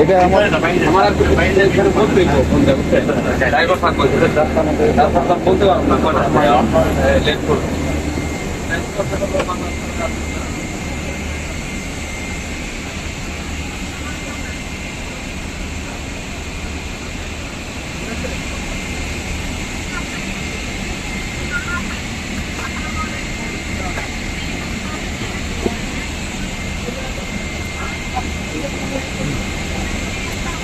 এটা আমার আমার আর কিছু এখানে বলতেই তো ফোন দেবো।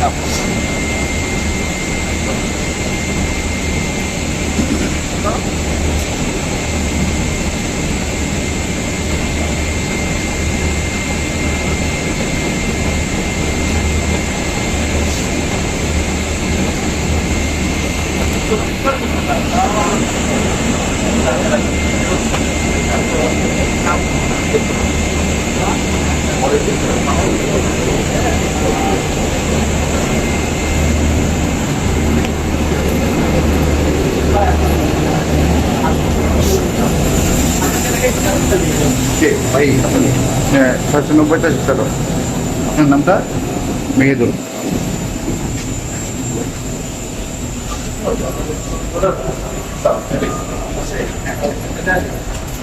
তারপর তো বলতে পারবো না কয়টা লেট করবো কে ভাই হ্যাঁ ছয়শো টাকা আপনার নামটা মেহেদুল দুই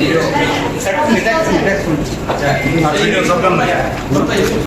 দুই বার হাজার একটু